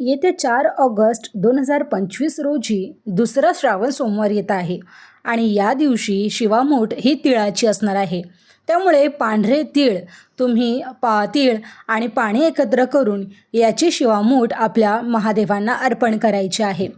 येत्या चार ऑगस्ट दोन हजार पंचवीस रोजी दुसरा श्रावण सोमवार येत आहे आणि या दिवशी शिवामोठ ही तिळाची असणार आहे. त्यामुळे पांढरे तीळ तुम्ही पा तीळ आणि पाणी एकत्र करून याची शिवामूठ आपल्या महादेवांना अर्पण करायची आहे.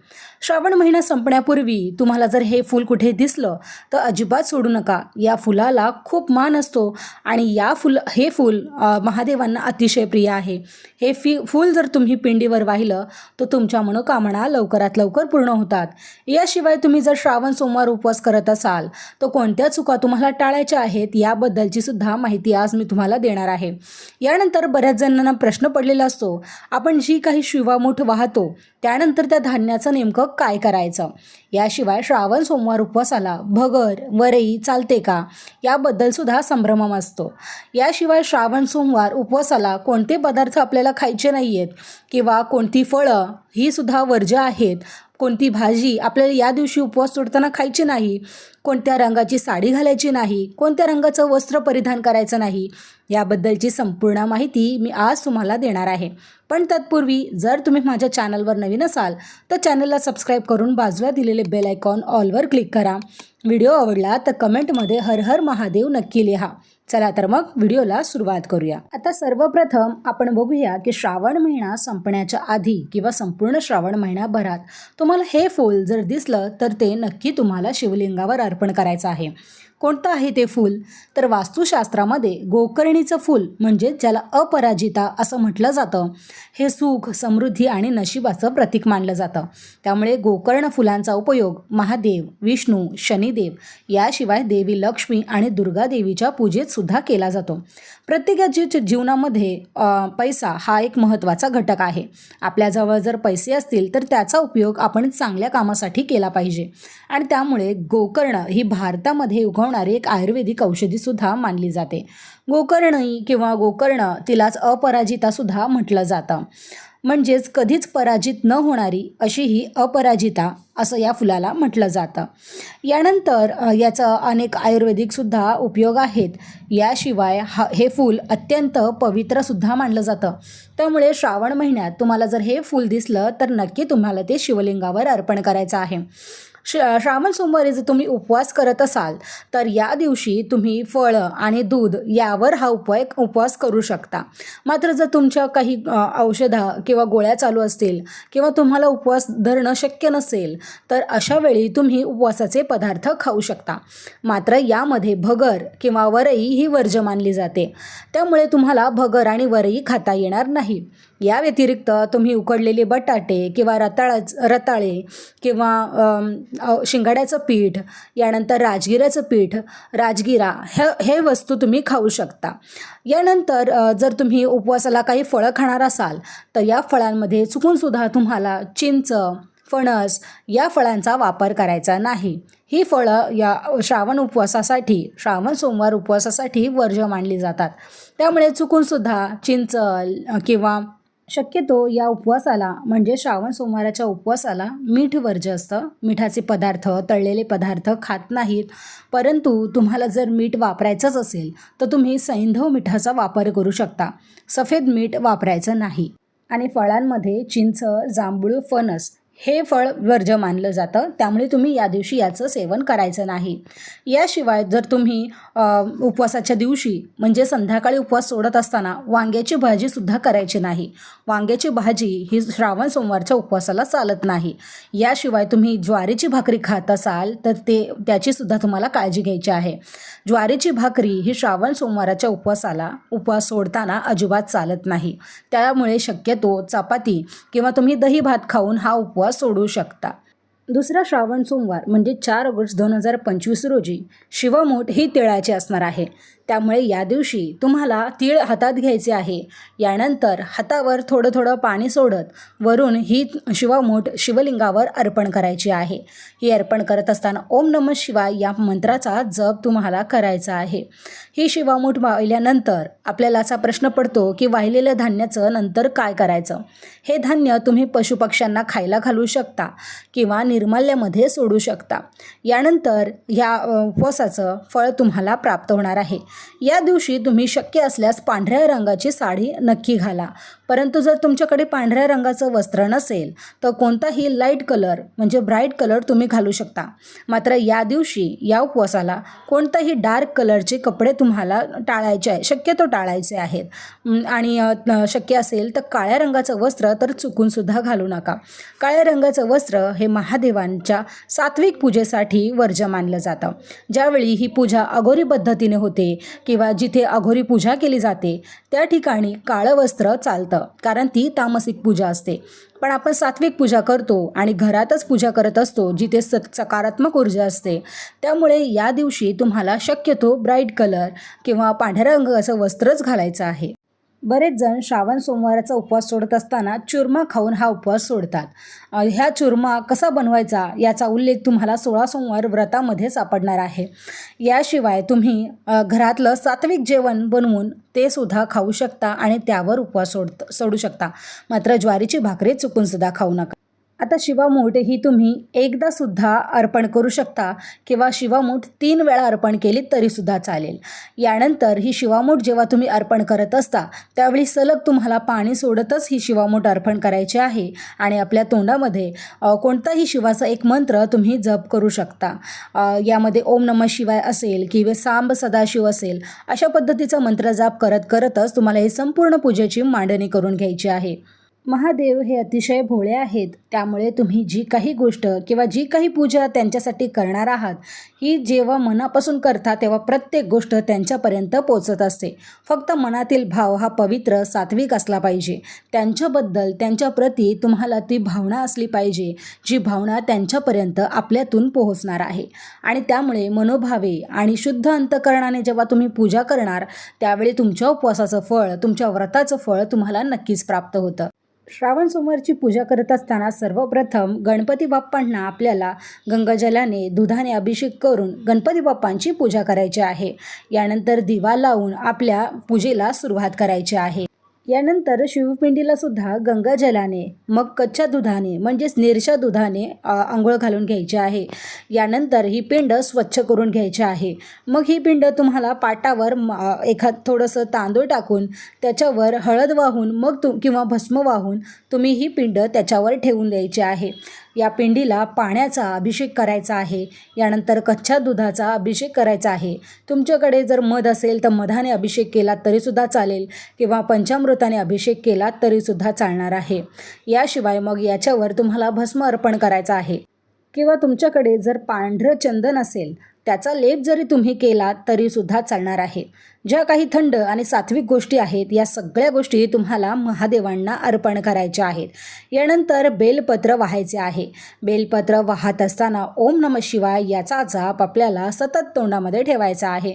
श्रावण महिना संपण्यापूर्वी तुम्हाला जर हे फूल कुठे दिसलं तर अजिबात सोडू नका. या फुलाला खूप मान असतो आणि या फुल हे फूल महादेवांना अतिशय प्रिय आहे. हे फी फूल जर तुम्ही पिंडीवर वाहिलं तर तुमच्या मनोकामना लवकरात लवकर पूर्ण होतात. याशिवाय तुम्ही जर श्रावण सोमवार उपवास करत असाल तर कोणत्या चुका तुम्हाला टाळायच्या आहेत याबद्दलची सुद्धा माहिती आज मी तुम्हाला देणार आहे. यानंतर बऱ्याच जणांना प्रश्न पडलेला असतो आपण जी काही शिवामूठ वाहतो त्यानंतर त्या धान्याचं नेमकं काय करायचं? याशिवाय श्रावण सोमवार उपवासाला भगर वरई चालते का? याबद्दल सुद्धा संभ्रम असतो. याशिवाय श्रावण सोमवार उपवासाला कोणते पदार्थ आपल्याला खायचे नाही आहेत किंवा कोणती फळं ही सुद्धा वर्ज्य आहेत. कोणती भाजी आपल्याला या दिवशी उपवास सोडताना खायची नाही. कोणत्या रंगाची साडी घालायची नाही. कोणत्या रंगाचं वस्त्र परिधान करायचं नाही. याबद्दलची संपूर्ण माहिती मी आज तुम्हाला देणार आहे. पण तत्पूर्वी जर तुम्ही माझ्या चॅनलवर नवीन असाल तर चॅनलला सबस्क्राईब करून बाजूला दिलेले बेल आयकॉन ऑलवर क्लिक करा. व्हिडिओ आवडला तर कमेंटमध्ये हर हर महादेव नक्की लिहा. चला तर मग व्हिडिओला सुरुवात करूया. आता सर्वप्रथम आपण बघूया की श्रावण महिना संपण्याच्या आधी किंवा संपूर्ण श्रावण महिनाभरात तुम्हाला हे फूल जर दिसलं तर ते नक्की तुम्हाला शिवलिंगावर अर्पण करायचं आहे. कोणतं आहे ते फूल? तर वास्तुशास्त्रामध्ये गोकर्णीचं फूल म्हणजे ज्याला अपराजिता असं म्हटलं जातं. हे सुख समृद्धी आणि नशिबाचं प्रतीक मानलं जातं. त्यामुळे गोकर्ण फुलांचा उपयोग महादेव विष्णू शनिदेव याशिवाय देवी लक्ष्मी आणि दुर्गा देवीच्या पूजेत सुद्धा केला जातो. प्रत्येकाच्या जीवनामध्ये पैसा हा एक महत्त्वाचा घटक आहे. आपल्याजवळ जर पैसे असतील तर त्याचा उपयोग आपण चांगल्या कामासाठी केला पाहिजे. आणि त्यामुळे गोकर्ण ही भारतामध्ये उगवणारी एक आयुर्वेदिक औषधीसुद्धा मानली जाते. गोकर्णी किंवा गोकर्ण तिलाच अपराजितासुद्धा म्हटलं जातं. म्हणजेच कधीच पराजित न होणारी अशी ही अपराजिता असं या फुलाला म्हटलं जातं. यानंतर याचं याचा अनेक आयुर्वेदिकसुद्धा उपयोग आहेत. याशिवाय हा हे फूल अत्यंत पवित्रसुद्धा मानलं जातं. त्यामुळे श्रावण महिन्यात तुम्हाला जर हे फूल दिसलं तर नक्की तुम्हाला ते शिवलिंगावर अर्पण करायचं आहे. श श्रावण सोमवारी जर तुम्ही उपवास करत असाल तर या दिवशी तुम्ही फळं आणि दूध यावर हा उपाय उपवास करू शकता. मात्र जर तुमच्या काही औषधा औषधं किंवा गोळ्या चालू असतील किंवा तुम्हाला उपवास धरणं शक्य नसेल तर अशा वेळी तुम्ही उपवासाचे पदार्थ खाऊ शकता. मात्र यामध्ये भगर किंवा वरई ही वर्ज्य मानली जाते. त्यामुळे तुम्हाला भगर आणि वरई खाता येणार नाही. या व्यतिरिक्त तुम्ही उकडलेले बटाटे किंवा रताळाच रताळे किंवा शिंगाड्याचं पीठ यानंतर राजगिऱ्याचं पीठ राजगिरा हे हे वस्तू तुम्ही खाऊ शकता. यानंतर जर तुम्ही उपवासाला काही फळं खाणार असाल तर या फळांमध्ये चुकूनसुद्धा तुम्हाला चिंच फणस या फळांचा वापर करायचा नाही. ही फळं या श्रावण उपवासासाठी श्रावण सोमवार उपवासासाठी वर्ज्य मानली जातात. त्यामुळे चुकूनसुद्धा चिंच किंवा शक्यतो या उपवासाला म्हणजे श्रावण सोमवाराच्या उपवासाला मीठ वर्ज्य असतं. मिठाचे पदार्थ तळलेले पदार्थ खात नाहीत. परंतु तुम्हाला जर मीठ वापरायचंच असेल तर तुम्ही सैंधव मिठाचा वापर करू शकता. सफेद मीठ वापरायचं नाही. आणि फळांमध्ये चिंच जांभूळ फणस हे फळ वर्ज्य मानलं जातं. त्यामुळे तुम्ही या दिवशी याचं सेवन करायचं नाही. याशिवाय जर तुम्ही उपवासाच्या दिवशी म्हणजे संध्याकाळी उपवास सोडत असताना वांग्याची भाजीसुद्धा करायची नाही. वांग्याची भाजी ही श्रावण सोमवारच्या उपवासाला चालत नाही. याशिवाय तुम्ही ज्वारीची भाकरी खात असाल तर ते त्याचीसुद्धा तुम्हाला काळजी घ्यायची आहे. ज्वारीची भाकरी ही श्रावण सोमवाराच्या उपवासाला उपवास सोडताना अजिबात चालत नाही. त्यामुळे शक्यतो चपाती किंवा तुम्ही दही भात खाऊन हा उपवास सोडू शकता. दुसरा श्रावण सोमवार म्हणजे चार ऑगस्ट दोन हजार पंचवीस रोजी शिवमोठ ही तिळाची असणार आहे. त्यामुळे या दिवशी तुम्हाला तीळ हातात घ्यायचे आहे. यानंतर हातावर थोडं थोडं पाणी सोडत वरून ही शिवमूठ शिवलिंगावर अर्पण करायची आहे. ही अर्पण करत असताना ओम नम शिवाय या मंत्राचा जप तुम्हाला करायचा आहे. ही शिवामूठ वाहिल्यानंतर आपल्याला असा प्रश्न पडतो की वाहिलेल्या धान्याचं नंतर काय करायचं? हे धान्य तुम्ही पशुपक्ष्यांना खायला घालू शकता किंवा निर्माल्यामध्ये सोडू शकता. यानंतर ह्या उपवासाचं फळ तुम्हाला प्राप्त होणार आहे. या दिवशी तुम्ही शक्य असल्यास पांढऱ्या रंगाची साडी नक्की घाला. परंतु जर तुमच्याकडे पांढऱ्या रंगाचं वस्त्र नसेल तर कोणताही लाइट कलर म्हणजे ब्राईट कलर तुम्ही घालू शकता. मात्र या दिवशी या उपवासाला कोणताही डार्क कलरचे कपडे तुम्हाला टाळायचे आहे शक्यतो टाळायचे आहेत. आणि शक्य असेल तर काळ्या रंगाचं वस्त्र तर चुकूनसुद्धा घालू नका. काळ्या रंगाचं वस्त्र हे महादेवांच्या सात्विक पूजेसाठी वर्ज्य मानलं जातं. ज्यावेळी ही पूजा अघोरी पद्धतीने होते किंवा जिथे अघोरी पूजा केली जाते त्या ठिकाणी काळं वस्त्र चालतं. कारण ती तामसिक पूजा असते. पण आपण सात्विक पूजा करतो आणि घरातच पूजा करत असतो जिथे स सकारात्मक ऊर्जा असते. त्यामुळे या दिवशी तुम्हाला शक्यतो ब्राईट कलर किंवा पांढऱ्या रंगाचं वस्त्रच घालायचं आहे. बरेच जण श्रावण सोमवाराचा उपवास सोडत असताना चुरमा खाऊन हा उपवास सोडतात. ह्या चुरमा कसा बनवायचा याचा उल्लेख तुम्हाला सोळा सोमवार व्रतामध्ये सापडणार आहे. याशिवाय तुम्ही घरातलं सात्विक जेवण बनवून ते सुद्धा खाऊ शकता आणि त्यावर उपवास सोड सोडू शकता. मात्र ज्वारीची भाकरी चुकूनसुद्धा खाऊ नका. आता शिवामूठ ही तुम्ही एकदा सुद्धा अर्पण करू शकता किंवा शिवामूठ तीन वेळा अर्पण केली तरीसुद्धा चालेल. यानंतर ही शिवामूठ जेव्हा तुम्ही अर्पण करत असता त्यावेळी सलग तुम्हाला पाणी सोडतच ही शिवामूठ अर्पण करायची आहे आणि आपल्या तोंडामध्ये कोणताही शिवाचा एक मंत्र तुम्ही जप करू शकता. यामध्ये ओम नम शिवाय असेल किंवा सांब सदाशिव असेल अशा पद्धतीचा मंत्र जाप करत करतच तुम्हाला ही संपूर्ण पूजेची मांडणी करून घ्यायची आहे. महादेव हे अतिशय भोळे आहेत. त्यामुळे तुम्ही जी काही गोष्ट किंवा जी काही पूजा त्यांच्यासाठी करणार आहात ही जेव्हा मनापासून करता तेव्हा प्रत्येक गोष्ट त्यांच्यापर्यंत पोचत असते. फक्त मनातील भाव हा पवित्र सात्विक असला पाहिजे. त्यांच्याबद्दल त्यांच्याप्रती तुम्हाला ती भावना असली पाहिजे जी भावना त्यांच्यापर्यंत आपल्यातून पोहोचणार आहे. आणि त्यामुळे मनोभावे आणि शुद्ध अंतकरणाने जेव्हा तुम्ही पूजा करणार त्यावेळी तुमच्या उपवासाचं फळ तुमच्या व्रताचं फळ तुम्हाला नक्कीच प्राप्त होतं. श्रावण सोमवारची पूजा करत असताना सर्वप्रथम गणपती बाप्पांना आपल्याला गंगाजलाने दुधाने अभिषेक करून गणपती बाप्पांची पूजा करायची आहे. यानंतर दिवा लावून आपल्या पूजेला सुरुवात करायची आहे. यानंतर शिवपिंडीला सुद्धा गंगाजलाने मग कच्च्या दुधाने म्हणजेच निरशा दुधाने आंघोळ घालून घ्यायची आहे. यानंतर ही पिंड स्वच्छ करून घ्यायची आहे. मग ही पिंड तुम्हाला पाटावर एखाद थोडंसं तांदूळ टाकून त्याच्यावर हळद वाहून मग तु किंवा भस्म वाहून तुम्ही ही पिंड त्याच्यावर ठेवून द्यायची आहे. या पिंडीला पाण्याचा अभिषेक करायचा आहे. यानंतर कच्च्या दुधाचा अभिषेक करायचा आहे. तुमच्याकडे जर मध असेल तर मधाने अभिषेक केला तरीसुद्धा चालेल किंवा पंचामृताने अभिषेक केला तरीसुद्धा चालणार आहे. याशिवाय मग याच्यावर तुम्हाला भस्म अर्पण करायचं आहे. किंवा तुमच्याकडे जर पांढरं चंदन असेल त्याचा लेप जरी तुम्ही केला तरीसुद्धा चालणार आहे. ज्या काही थंड आणि सात्विक गोष्टी आहेत या सगळ्या गोष्टी तुम्हाला महादेवांना अर्पण करायच्या आहेत. यानंतर बेलपत्र वाहायचे आहे. बेलपत्र वाहत असताना ओम नम शिवाय याचा जाप आपल्याला सतत तोंडामध्ये ठेवायचा आहे.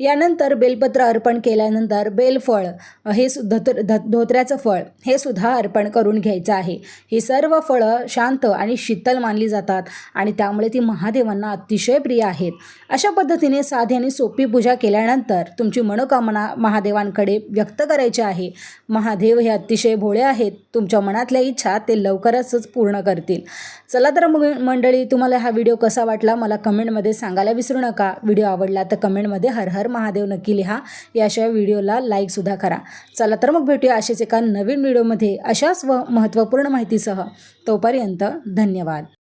यानंतर बेलपत्र अर्पण केल्यानंतर बेलफळ हे धोत्र ध धोत्र्याचं फळ हे सुद्धा अर्पण करून घ्यायचं आहे. ही सर्व फळं शांत आणि शीतल मानली जातात आणि त्यामुळे ती महादेवांना अतिशय प्रिय आहेत. अशा पद्धतीने साधी आणि सोपी पूजा केल्यानंतर तुमची मनोकामना महादेवांकडे व्यक्त करायची आहे. महादेव हे अतिशय भोळे आहेत. तुमच्या मनातल्या इच्छा ते लवकरच पूर्ण करतील. चला तर मग मंडळी तुम्हाला हा व्हिडिओ कसा वाटला मला कमेंटमध्ये सांगायला विसरू नका. व्हिडिओ आवडला तर कमेंटमध्ये हर हर महादेव नक्की लिहा. याशिवाय व्हिडिओला लाईकसुद्धा करा. चला तर मग भेटूया असेच एका नवीन व्हिडिओमध्ये अशाच व महत्त्वपूर्ण माहितीसह. तोपर्यंत धन्यवाद.